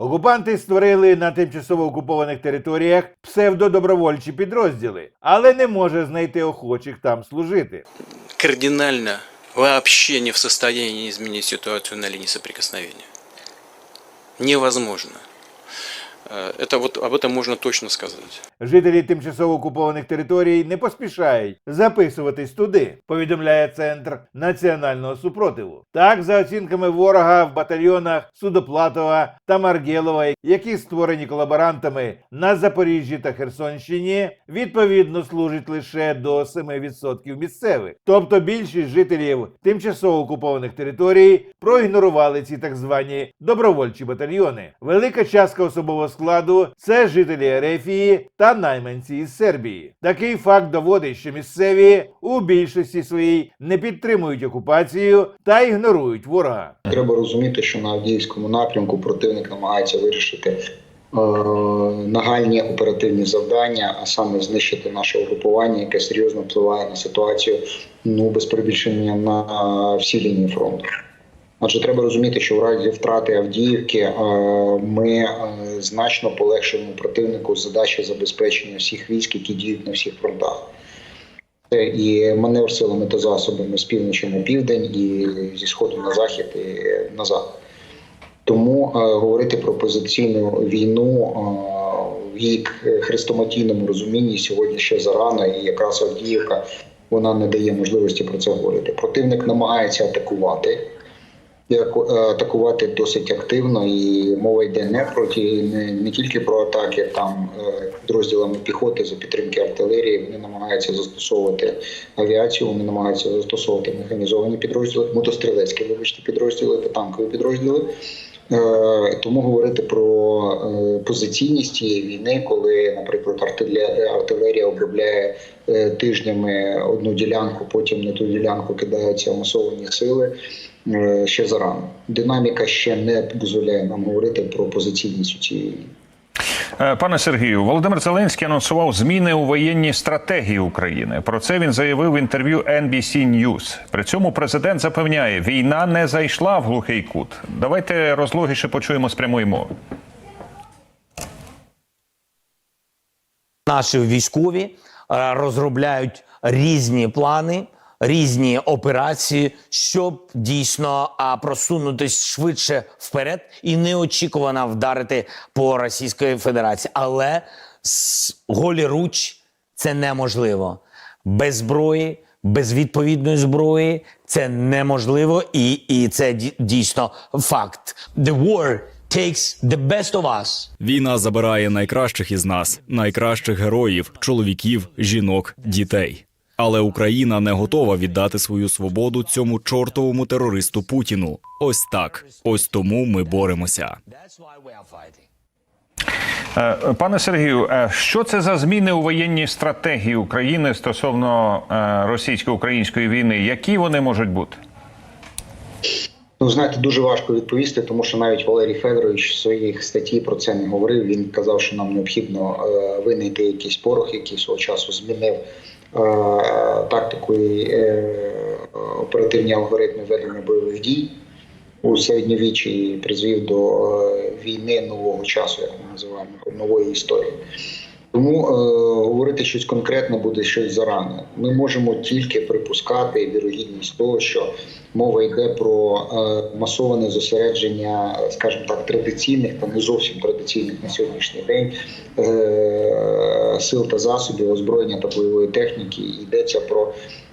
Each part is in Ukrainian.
Окупанти створили на тимчасово окупованих територіях псевдодобровольчі підрозділи, але не може знайти охочих там служити. кардинально вообще не в состоянии изменить ситуацию на лінії соприкосновення. Невозможно. Э, Это вот об этом можно точно сказать. Жителі тимчасово окупованих територій не поспішають записуватись туди, повідомляє центр національного супротиву. Так, за оцінками ворога в батальйонах Судоплатова та Маргєлова, які створені колаборантами на Запоріжжі та Херсонщині, відповідно служить лише до 7% місцевих. Тобто більшість жителів тимчасово окупованих територій проігнорували ці так звані добровольчі батальйони. Велика частка особового складу це жителі Ерефії та найманці із Сербії. Такий факт доводить, що місцеві у більшості своїй не підтримують окупацію та ігнорують ворога. Треба розуміти, що на Авдіївському напрямку противник намагається вирішити е, нагальні оперативні завдання, а саме знищити наше угрупування, яке серйозно впливає на ситуацію ну без перебільшення на всій лінії фронту. Адже треба розуміти, що в разі втрати Авдіївки е, ми е, значно полегшуємо противнику задачі забезпечення всіх військ, які діють на всіх фронтах. Це і маневр силами та засобами з півночі на південь, і зі сходу на захід і назад. Тому е, говорити про позиційну війну е, в її хрестоматійному розумінні сьогодні ще зарано, і якраз Авдіївка вона не дає можливості про це говорити. Противник намагається атакувати. Е, атакувати досить активно, і мова йде не про ті, не, не тільки про атаки там е, підрозділами піхоти за підтримки артилерії. Вони намагаються застосовувати авіацію, вони намагаються застосовувати механізовані підрозділи, мотострілецькі, вибачте, підрозділи та танкові підрозділи. Е, Тому говорити про позиційність цієї війни, коли, наприклад, артилерія, обробляє тижнями одну ділянку, потім на ту ділянку кидаються масовані сили. Е, Ще зарано. Динаміка ще не дозволяє нам говорити про позиційність у цієї. Е, Пане Сергію, Володимир Зеленський анонсував зміни у воєнній стратегії України. Про це він заявив в інтерв'ю NBC News. При цьому президент запевняє, війна не зайшла в глухий кут. Давайте розлогіше почуємо з прямої мови. Наші військові е, розробляють різні плани, різні операції, щоб дійсно просунутись швидше вперед і неочікувано вдарити по Російської Федерації. Але голіруч це неможливо. Без зброї, без відповідної зброї це неможливо, і, і це дійсно факт. The war takes the best of us. Війна забирає найкращих із нас, найкращих героїв, чоловіків, жінок, дітей. Але Україна не готова віддати свою свободу цьому чортовому терористу Путіну. Ось так. Ось тому ми боремося. Е, Пане Сергію, е, що це за зміни у воєнній стратегії України стосовно е, російсько-української війни? Які вони можуть бути? Ну, знаєте, дуже важко відповісти, тому що навіть Валерій Федорович в своїх статті про це не говорив. Він казав, що нам необхідно винайти якийсь порох, який свого часу змінив тактику і е, оперативні алгоритми ведення бойових дій у середньовіччі призвів до е, війни нового часу, як ми називаємо, нової історії. Тому е, говорити щось конкретне буде щось зарано. Ми можемо тільки припускати вірогідність того, що мова йде про е, масоване зосередження, скажімо так, традиційних та не зовсім традиційних на сьогоднішній день е, сил та засобів озброєння та бойової техніки. Йдеться про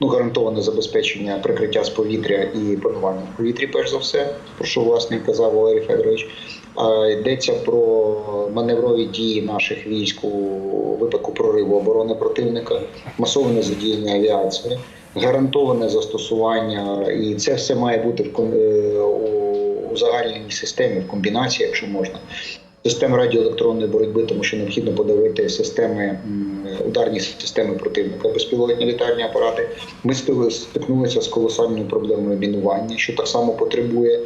ну гарантоване забезпечення прикриття з повітря і панування в повітрі, перш за все, про що власне казав Валерій Федорович. Йдеться про маневрові дії наших військ у випадку прориву оборони противника, масоване задіяння авіації, гарантоване застосування, і це все має бути в е, у загальній системі, в комбінації, якщо можна. Систем радіоелектронної боротьби, тому що необхідно подавити системи ударні системи противника, безпілотні літальні апарати. Ми стикнулися з колосальною проблемою мінування, що так само потребує е,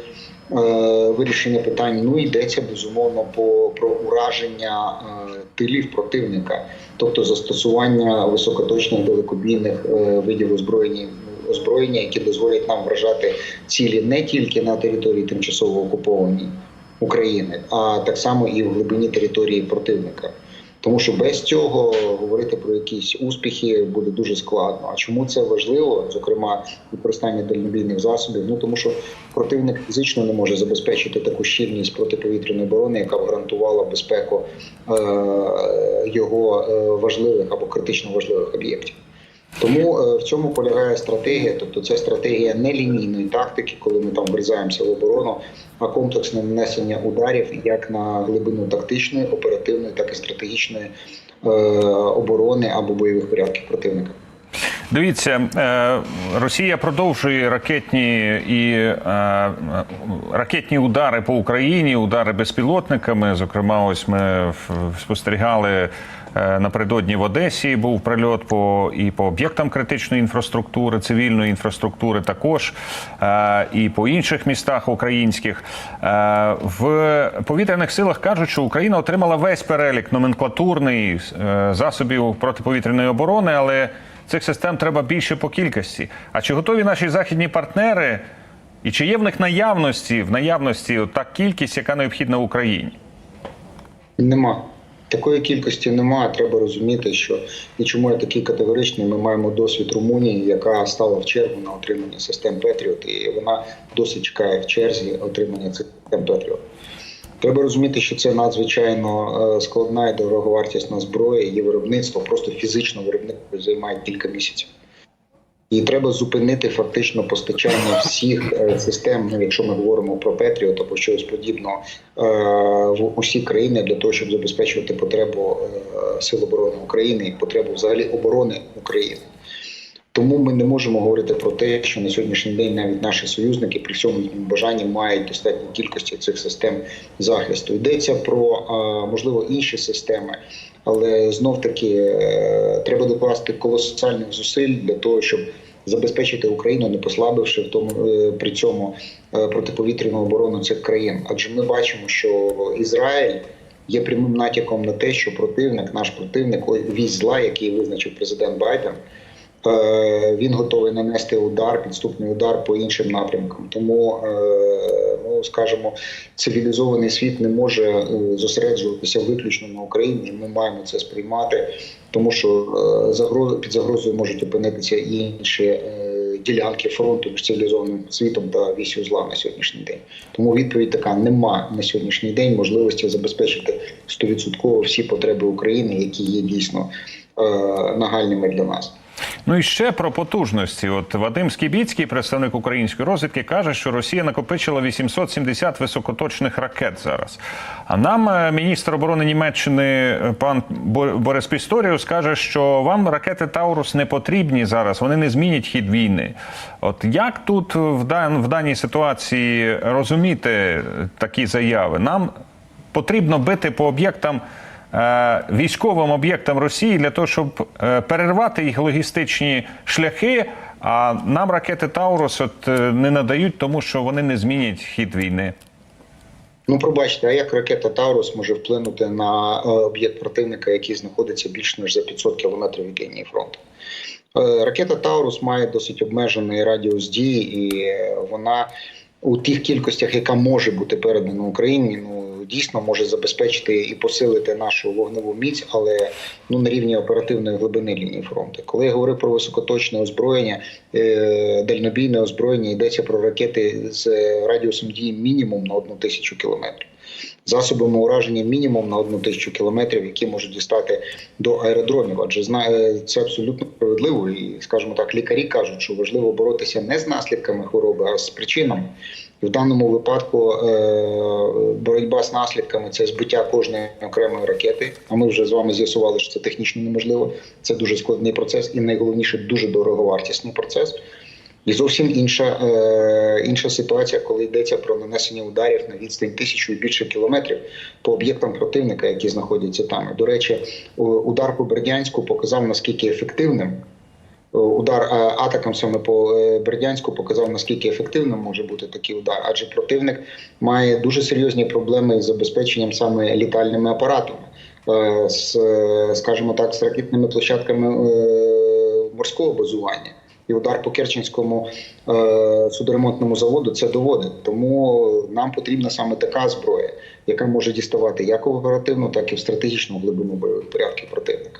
вирішення питань. Ну йдеться безумовно по про ураження е, тилів противника, тобто застосування високоточних далекобійних е, видів озброєння. Озброєння, які дозволять нам вражати цілі не тільки на території тимчасово окупованій України, а так само і в глибині території противника. Тому що без цього говорити про якісь успіхи буде дуже складно. А чому це важливо? Зокрема, використання дальнобійних засобів. Ну тому що противник фізично не може забезпечити таку щільність протиповітряної оборони, яка б гарантувала безпеку е- його е, важливих або критично важливих об'єктів. Тому е, в цьому полягає стратегія, тобто це стратегія не лінійної тактики, коли ми там врізаємося в оборону, а комплексне нанесення ударів як на глибину тактичної, оперативної, так і стратегічної е, оборони або бойових порядків противника. Дивіться, е, Росія продовжує ракетні і ракетні удари по Україні, удари безпілотниками. Зокрема, ось ми спостерігали напередодні в Одесі. Був прильот по і по об'єктам критичної інфраструктури, цивільної інфраструктури, також е, і по інших містах українських. Е, В повітряних силах кажуть, що Україна отримала весь перелік номенклатурний е, засобів протиповітряної оборони, але Цих систем треба більше по кількості. А чи готові наші західні партнери, і чи є в них наявності в наявності та кількість, яка необхідна Україні? Нема. Такої кількості немає. Треба розуміти, що і чому я такий категоричний. Ми маємо досвід Румунії, яка стала в чергу на отримання систем Петріот, і вона досить чекає в черзі отримання цих систем Петріот. Треба розуміти, що це надзвичайно е, складна і дороговартісна зброя. Її виробництво просто фізично виробництво займає кілька місяців. І треба зупинити фактично постачання всіх е, систем, ну якщо ми говоримо про Петріот або щось подібного, е, в усі країни для того, щоб забезпечувати потребу е, сил оборони України і потребу взагалі оборони України. Тому ми не можемо говорити про те, що на сьогоднішній день навіть наші союзники при всьому бажанні мають достатньо кількості цих систем захисту. Йдеться про можливо інші системи, але знов таки треба докласти колосальних зусиль для того, щоб забезпечити Україну, не послабивши в тому е, при цьому е, протиповітряну оборону цих країн. Адже ми бачимо, що Ізраїль. Є прямим натяком на те, що противник, наш противник, ой, зла, який визначив президент Байден, він готовий нанести удар, підступний удар по іншим напрямкам. Тому, е, ну скажімо, цивілізований світ не може е, зосереджуватися виключно на Україні. Ми маємо це сприймати, тому що е, загроз під загрозою можуть опинитися і інші. е, Ділянки фронту між цивілізованим світом та вісю зла на сьогоднішній день. Тому відповідь така: нема на сьогоднішній день можливості забезпечити 100% всі потреби України, які є дійсно е, нагальними для нас. Ну і ще про потужності. От Вадим Скібіцький, представник української розвідки, каже, що Росія накопичила 870 високоточних ракет зараз. А нам е, міністр оборони Німеччини е, пан Борис Пісторіус каже, що вам ракети Таурус не потрібні зараз, вони не змінять хід війни. От як тут в, дан, в даній ситуації розуміти такі заяви? Нам потрібно бити по об'єктам. Е, Військовим об'єктам Росії для того, щоб е, перервати їх логістичні шляхи. А нам ракети Таурус от е, не надають, тому що вони не змінять хід війни. Ну, пробачте, а як ракета Таурус може вплинути на об'єкт противника, який знаходиться більш ніж за 500 кілометрів від лінії фронту? Ракета Таурус має досить обмежений радіус дії, і вона у тих кількостях, яка може бути передана Україні, ну дійсно може забезпечити і посилити нашу вогневу міць, але ну на рівні оперативної глибини лінії фронту. Коли я говорю про високоточне озброєння, е, дальнобійне озброєння, йдеться про ракети з радіусом дії мінімум на одну тисячу кілометрів. Засобами ураження мінімум на одну тисячу кілометрів, які можуть дістати до аеродромів. Адже знає це абсолютно справедливо, і скажімо так, лікарі кажуть, що важливо боротися не з наслідками хвороби, а з причинами. В даному випадку е, боротьба з наслідками це збиття кожної окремої ракети. А ми вже з вами з'ясували, що це технічно неможливо. Це дуже складний процес, і найголовніше дуже дороговартісний процес. І зовсім інша, е, інша ситуація, коли йдеться про нанесення ударів на відстань тисячу і більше кілометрів по об'єктам противника, які знаходяться там. До речі, удар по Бердянську показав наскільки ефективним. е, Удар е, атакам саме по е, Бердянську показав наскільки ефективним може бути такий удар, адже противник має дуже серйозні проблеми з забезпеченням саме літальними апаратами, з, скажімо так, з ракетними площадками морського базування. І удар по Керченському е, судоремонтному заводу це доводить. Тому нам потрібна саме така зброя, яка може діставати як в оперативну, так і в стратегічному глибину бойових порядків противника.